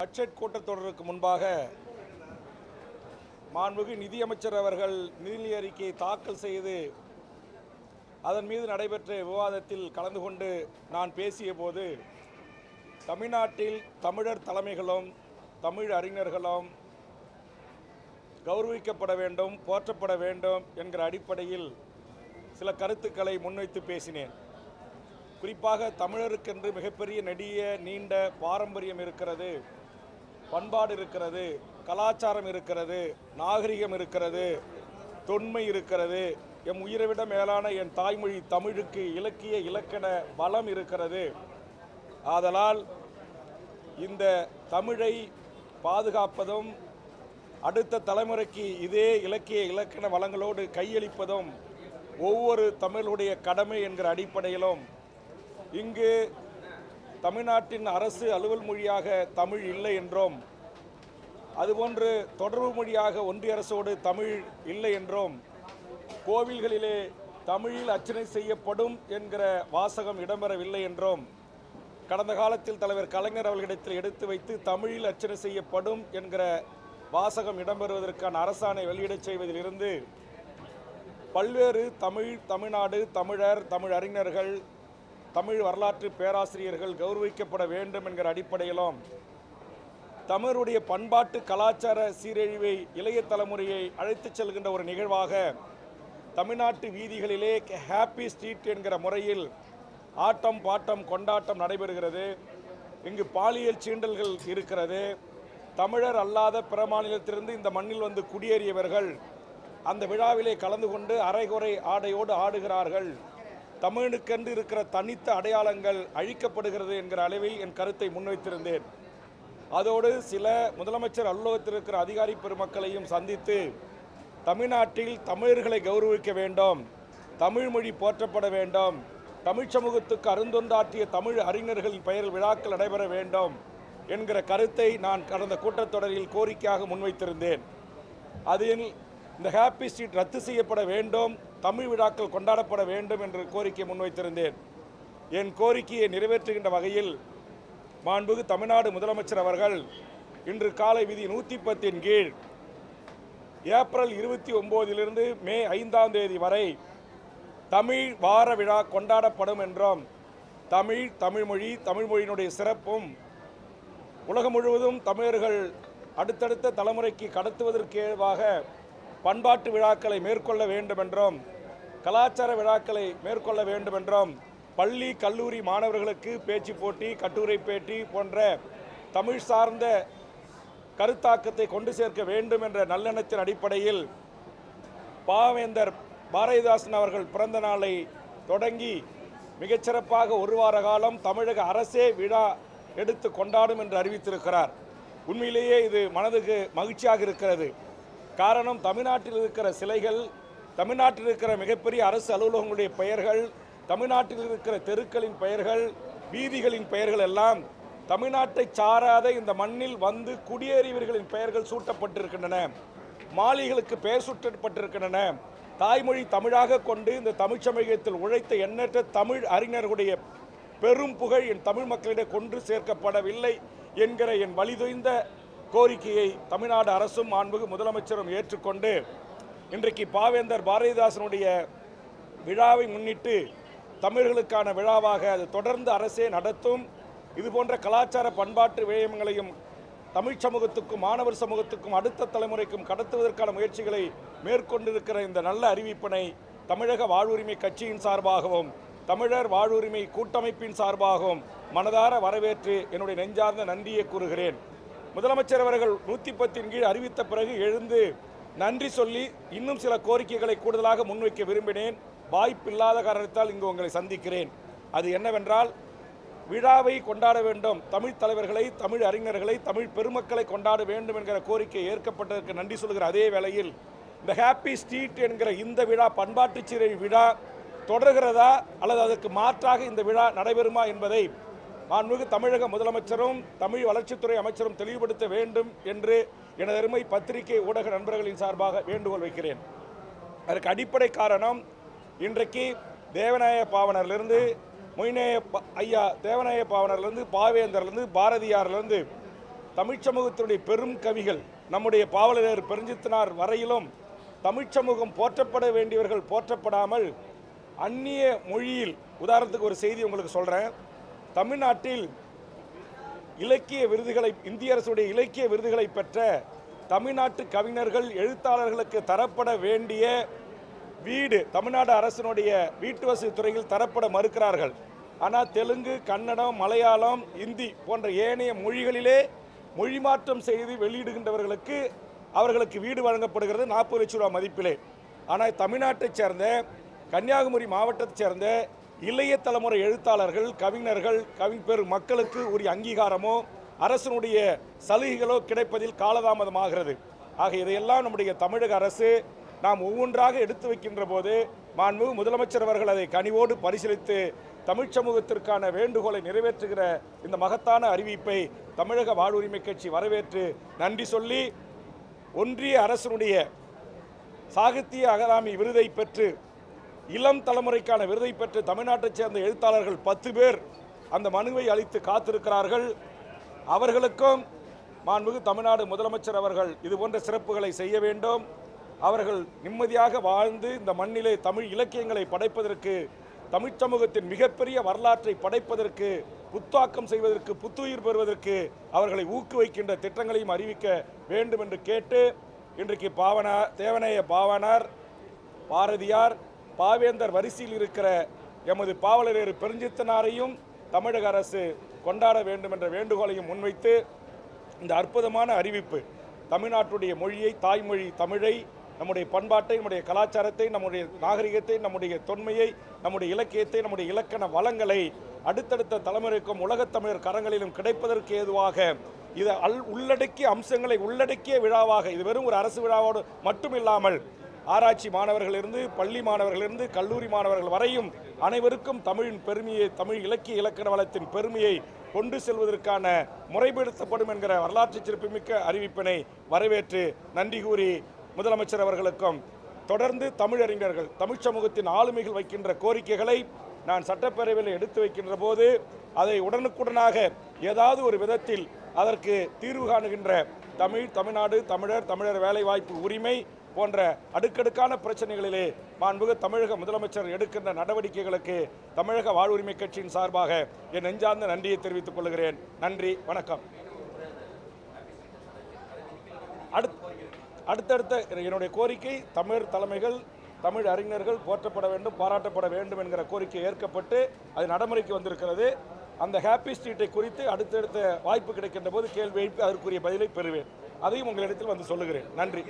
Budget கூட்டத்தொடருக்கு முன்பாக மாண்புமிகு நிதியமைச்சர் அவர்கள் நிதி அறிக்கையை தாக்கல் செய்து அதன் மீது நடைபெற்ற விவாதத்தில் கலந்து கொண்டு நான் பேசிய போது தமிழ்நாட்டில் தமிழர் தலைமைகளும் தமிழ் அறிஞர்களும் கௌரவிக்கப்பட வேண்டும் போற்றப்பட வேண்டும் என்கிற அடிப்படையில் சில கருத்துக்களை முன்வைத்து பேசினேன். குறிப்பாக தமிழருக்கென்று மிகப்பெரிய நெடிய நீண்ட பாரம்பரியம் இருக்கிறது. பண்பாடு இருக்கிறது கலாச்சாரம் இருக்கிறது நாகரிகம் இருக்கிறது தொன்மை இருக்கிறது எம் உயிரை விட மேலான என் தாய்மொழி தமிழுக்கு இலக்கிய இலக்கண பலம் இருக்கிறது. ஆதலால் இந்த தமிழை பாதுகாப்பதும் அடுத்த தலைமுறைக்கு இதே இலக்கிய இலக்கண வளங்களோடு கையளிப்பதும் ஒவ்வொரு தமிழுடைய கடமை என்கிற அடிப்படையிலும் இங்கு தமிழ்நாட்டின் அரசு அலுவல் மொழியாக தமிழ் இல்லை என்றோம். அதுபோன்று தொடர்பு மொழியாக ஒன்றிய அரசோடு தமிழ் இல்லை என்றோம். கோவில்களிலே தமிழில் அர்ச்சனை செய்யப்படும் என்கிற வாசகம் இடம்பெறவில்லை என்றோம். கடந்த காலத்தில் தலைவர் கலைஞர் அவர்களிடத்தில் எடுத்து வைத்து தமிழில் அர்ச்சனை செய்யப்படும் என்கிற வாசகம் இடம்பெறுவதற்கான அரசாணை வெளியிடச் செய்வதிலிருந்து பல்வேறு தமிழ் தமிழ்நாடு தமிழர் தமிழ் அறிஞர்கள் தமிழ் வரலாற்று பேராசிரியர்கள் கௌரவிக்கப்பட வேண்டும் என்கிற அடிப்படையிலும் தமிழருடைய பண்பாட்டு கலாச்சார சீரழிவை இளைய தலைமுறையை அழைத்துச் செல்கின்ற ஒரு நிகழ்வாக தமிழ்நாட்டு வீதிகளிலே ஹாப்பி ஸ்ட்ரீட் என்கிற முறையில் ஆட்டம் பாட்டம் கொண்டாட்டம் நடைபெறுகிறது. இங்கு பாலியல் சீண்டல்கள் இருக்கிறது. தமிழர் அல்லாத பிற மாநிலத்திலிருந்து இந்த மண்ணில் வந்து குடியேறியவர்கள் அந்த விழாவிலே கலந்து கொண்டு அரைகுறை ஆடையோடு ஆடுகிறார்கள். தமிழுக்கென்று இருக்கிற தனித்த அடையாளங்கள் அழிக்கப்படுகிறது என்கிற அளவில் என் கருத்தை முன்வைத்திருந்தேன். அதோடு சில முதலமைச்சர் அலுவலகத்தில் இருக்கிற அதிகாரி பெருமக்களையும் சந்தித்து தமிழ்நாட்டில் தமிழர்களை கௌரவிக்க வேண்டும் தமிழ் மொழி போற்றப்பட வேண்டும் தமிழ் சமூகத்துக்கு அருந்தொண்டாற்றிய தமிழ் அறிஞர்களின் பெயரில் விழாக்கள் நடைபெற வேண்டும் என்கிற கருத்தை நான் கடந்த கூட்டத்தொடரில் கோரிக்கையாக முன்வைத்திருந்தேன். அதில் இந்த ஹாப்பி ஸ்ட்ரீட் ரத்து செய்யப்பட வேண்டும் தமிழ் விழாக்கள் கொண்டாடப்பட வேண்டும் என்று கோரிக்கை முன்வைத்திருந்தேன். என் கோரிக்கையை நிறைவேற்றுகின்ற வகையில் மாண்புகு தமிழ்நாடு முதலமைச்சர் அவர்கள் இன்று காலை விதி நூற்றி பத்தின் கீழ் ஏப்ரல் இருபத்தி ஒம்போதிலிருந்து மே ஐந்தாம் தேதி வரை தமிழ் வார விழா கொண்டாடப்படும் என்றும் தமிழ் தமிழ்மொழி தமிழ்மொழியினுடைய சிறப்பும் உலகம் முழுவதும் தமிழர்கள் அடுத்தடுத்த தலைமுறைக்கு கடத்துவதற்கு ஏதுவாக பண்பாட்டு விழாக்களை மேற்கொள்ள வேண்டும் என்றும் கலாச்சார விழாக்களை மேற்கொள்ள வேண்டும் என்றும் பள்ளி கல்லூரி மாணவர்களுக்கு பேச்சு போட்டி கட்டுரை பேட்டி போன்ற தமிழ் சார்ந்த கருத்தாக்கத்தை கொண்டு சேர்க்க வேண்டும் என்ற நல்லெண்ணத்தின் அடிப்படையில் பாவேந்தர் பாரதிதாசன் அவர்கள் பிறந்த நாளை தொடங்கி மிகச்சிறப்பாக ஒரு வார காலம் தமிழக அரசே விழா எடுத்து கொண்டாடும் என்று அறிவித்திருக்கிறார். உண்மையிலேயே இது மனதுக்கு மகிழ்ச்சியாக இருக்கிறது. காரணம் தமிழ்நாட்டில் இருக்கிற சிலைகள் தமிழ்நாட்டில் இருக்கிற மிகப்பெரிய அரசு அலுவலகங்களுடைய பெயர்கள் தமிழ்நாட்டில் இருக்கிற தெருக்களின் பெயர்கள் வீதிகளின் பெயர்கள் எல்லாம் தமிழ்நாட்டை சாராத இந்த மண்ணில் வந்து குடியேறியவர்களின் பெயர்கள் சூட்டப்பட்டிருக்கின்றன. மாளிகளுக்கு பெயர் சூட்டப்பட்டிருக்கின்றன. தாய்மொழி தமிழாக கொண்டு இந்த தமிழ் சமூகத்தில் உழைத்த எண்ணற்ற தமிழ் அறிஞர்களுடைய பெரும் புகழ் என் தமிழ் மக்களிடையே கொண்டு சேர்க்கப்படவில்லை என்கிற என் வலிதொய்ந்த கோரிக்கையை தமிழ்நாடு அரசும் மாண்புகு முதலமைச்சரும் ஏற்றுக்கொண்டு இன்றைக்கு பாவேந்தர் பாரதிதாசனுடைய விழாவை முன்னிட்டு தமிழர்களுக்கான விழாவாக அது தொடர்ந்து அரசே நடத்தும். இது போன்ற கலாச்சார பண்பாட்டு விடயங்களையும் தமிழ் சமூகத்துக்கும் மாணவர் சமூகத்துக்கும் அடுத்த தலைமுறைக்கும் கடத்துவதற்கான முயற்சிகளை மேற்கொண்டிருக்கிற இந்த நல்ல அறிவிப்பினை தமிழக வாழ்வுரிமை கட்சியின் சார்பாகவும் தமிழர் வாழ்வுரிமை கூட்டமைப்பின் சார்பாகவும் மனதார வரவேற்று என்னுடைய நெஞ்சார்ந்த நன்றியை கூறுகிறேன். முதலமைச்சர் அவர்கள் நூற்றி பத்தின் கீழ் அறிவித்த பிறகு எழுந்து நன்றி சொல்லி இன்னும் சில கோரிக்கைகளை கூடுதலாக முன்வைக்க விரும்பினேன். வாய்ப்பில்லாத காரணத்தால் இங்கு உங்களை சந்திக்கிறேன். அது என்னவென்றால் விழாவை கொண்டாட வேண்டும். தமிழ் தலைவர்களை தமிழ் அறிஞர்களை தமிழ் பெருமக்களை கொண்டாட வேண்டும் என்கிற கோரிக்கை ஏற்கப்பட்டதற்கு நன்றி சொல்கிற அதே வேளையில் இந்த ஹாப்பி ஸ்ட்ரீட் என்கிற இந்த விழா பண்பாட்டு சிறை விழா தொடர்கிறதா அல்லது அதற்கு மாற்றாக இந்த விழா நடைபெறுமா என்பதை மாண்புமிகு தமிழக முதலமைச்சரும் தமிழ் வளர்ச்சித்துறை அமைச்சரும் தெளிவுபடுத்த வேண்டும் என்று எனது அருமை பத்திரிகை ஊடக நண்பர்களின் சார்பாக வேண்டுகோள் வைக்கிறேன். அதற்கு அடிப்படை காரணம் இன்றைக்கு தேவநாய பாவனர்லேருந்து மொய்நேய ஐயா தேவநாய பாவனர்லேருந்து பாவேந்தர்லேருந்து பாரதியார்லேருந்து தமிழ்ச் சமூகத்தினுடைய பெரும் கவிகள் நம்முடைய பாவலர் பெருஞ்சித்தனார் வரையிலும் தமிழ்ச் சமூகம் போற்றப்பட வேண்டியவர்கள் போற்றப்படாமல் அந்நிய மொழியில் உதாரணத்துக்கு ஒரு செய்தி உங்களுக்கு சொல்கிறேன் தமிழ்நாட்டில் இலக்கிய விருதுகளை இந்திய அரசுடைய இலக்கிய விருதுகளை பெற்ற தமிழ்நாட்டு கவிஞர்கள் எழுத்தாளர்களுக்கு தரப்பட வேண்டிய வீடு தமிழ்நாடு அரசினுடைய வீட்டு வசதி துறையில் தரப்பட மறுக்கிறார்கள். ஆனால் தெலுங்கு கன்னடம் மலையாளம் இந்தி போன்ற ஏனைய மொழிகளிலே மொழி மாற்றம் செய்து வெளியிடுகின்றவர்களுக்கு அவர்களுக்கு வீடு வழங்கப்படுகிறது நாற்பது லட்சம் ரூபா மதிப்பிலே. ஆனால் தமிழ்நாட்டைச் சேர்ந்த கன்னியாகுமரி மாவட்டத்தைச் சேர்ந்த இளைய தலைமுறை எழுத்தாளர்கள் கவிஞர்கள் கவிப்பெரு மக்களுக்கு உரிய அங்கீகாரமோ அரசனுடைய சலுகைகளோ கிடைப்பதில் காலதாமதமாகிறது. ஆக இதையெல்லாம் நம்முடைய தமிழக அரசு நாம் ஒவ்வொன்றாக எடுத்து வைக்கின்ற போது மாண்பு முதலமைச்சர் அவர்கள் அதை கனிவோடு பரிசீலித்து தமிழ் சமூகத்திற்கான வேண்டுகோளை நிறைவேற்றுகிற இந்த மகத்தான அறிவிப்பை தமிழக வாழ்வுரிமை கட்சி வரவேற்று நன்றி சொல்லி ஒன்றிய அரசினுடைய சாகித்ய அகாதமி விருதை பெற்று இளம் தலைமுறைக்கான விருதை பெற்று தமிழ்நாட்டைச் சேர்ந்த எழுத்தாளர்கள் பத்து பேர் அந்த மனுவை அளித்து காத்திருக்கிறார்கள். அவர்களுக்கும் மாண்புமிகு தமிழ்நாடு முதலமைச்சர் அவர்கள் இதுபோன்ற சிறப்புகளை செய்ய வேண்டும். அவர்கள் நிம்மதியாக வாழ்ந்து இந்த மண்ணிலே தமிழ் இலக்கியங்களை படைப்பதற்கு தமிழ்ச் சமூகத்தின் மிகப்பெரிய வரலாற்றை படைப்பதற்கு புத்தாக்கம் செய்வதற்கு புத்துயிர் பெறுவதற்கு அவர்களை ஊக்குவிக்கின்ற திட்டங்களையும் அறிவிக்க வேண்டும் என்று கேட்டு இன்றைக்கு பாவனா தேவனைய பாவனார் பாரதியார் பாவேந்தர் வரிசையில் இருக்கிற எமது பாவலரேறு பெருஞ்சித்தனாரையும் தமிழக அரசு கொண்டாட வேண்டும் என்ற வேண்டுகோளையும் முன்வைத்து இந்த அற்புதமான அறிவிப்பு தமிழ்நாட்டுடைய மொழியை தாய்மொழி தமிழை நம்முடைய பண்பாட்டை நம்முடைய கலாச்சாரத்தை நம்முடைய நாகரிகத்தை நம்முடைய தொன்மையை நம்முடைய இலக்கியத்தை நம்முடைய இலக்கண வளங்களை அடுத்தடுத்த தலைமுறைக்கும் உலகத் தமிழர் கரங்களிலும் கிடைப்பதற்கு ஏதுவாக இது அல் உள்ளடக்கிய அம்சங்களை உள்ளடக்கிய விழாவாக இது வெறும் ஒரு அரசு விழாவோடு மட்டும் இல்லாமல் ஆராய்ச்சி மாணவர்களிலிருந்து பள்ளி மாணவர்களிலிருந்து கல்லூரி மாணவர்கள் வரையும் அனைவருக்கும் தமிழின் பெருமையை தமிழ் இலக்கிய இலக்கண வளத்தின் பெருமையை கொண்டு செல்வதற்கான முறைப்படுத்தப்படும் என்கிற வரலாற்று சிறப்புமிக்க அறிவிப்பினை வரவேற்று நன்றி கூறி முதலமைச்சர் அவர்களுக்கும் தொடர்ந்து தமிழறிஞர்கள் தமிழ் சமூகத்தின் ஆளுமைகள் வைக்கின்ற கோரிக்கைகளை நான் சட்டப்பேரவையில் எடுத்து வைக்கின்ற போது அதை உடனுக்குடனாக ஏதாவது ஒரு விதத்தில் அதற்கு தீர்வு காணுகின்ற தமிழ் தமிழ்நாடு தமிழர் தமிழர் வேலைவாய்ப்பு உரிமை போன்ற அடுக்கடுக்கான பிரச்சனைகளிலே மாண்புக தமிழக முதலமைச்சர் எடுக்கின்ற நடவடிக்கைகளுக்கு தமிழக வாழ்வுரிமை கட்சியின் சார்பாக என் நெஞ்சார்ந்த நன்றியை தெரிவித்துக் கொள்கிறேன். நன்றி வணக்கம். அடுத் அடுத்தடுத்த என்னுடைய கோரிக்கை தமிழ் தலைமைகள் தமிழ் அறிஞர்கள் போற்றப்பட வேண்டும் பாராட்டப்பட வேண்டும் என்கிற கோரிக்கை ஏற்கப்பட்டு அது நடைமுறைக்கு வந்திருக்கிறது. அந்த ஹாப்பி ஸ்ட்ரீட்டை குறித்து அடுத்தடுத்த வாய்ப்பு கிடைக்கின்ற போது கேள்வி எழுப்பி அதற்குரிய பதிலை பெறுவேன். அதையும் உங்களிடத்தில் வந்து சொல்லுகிறேன். நன்றி.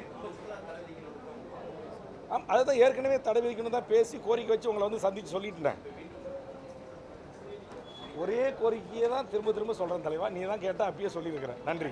ஆம் அதை தான் ஏற்கனவே தடை விதிக்கணும் தான் பேசி கோரிக்கை வச்சு உங்களை வந்து சந்தித்து சொல்லிட்டேன் ஒரே கோரிக்கையை தான் திரும்ப திரும்ப சொல்கிறேன் தலைவா. நீ தான் கேட்டால் அப்பயே சொல்லியிருக்கிறேன். நன்றி.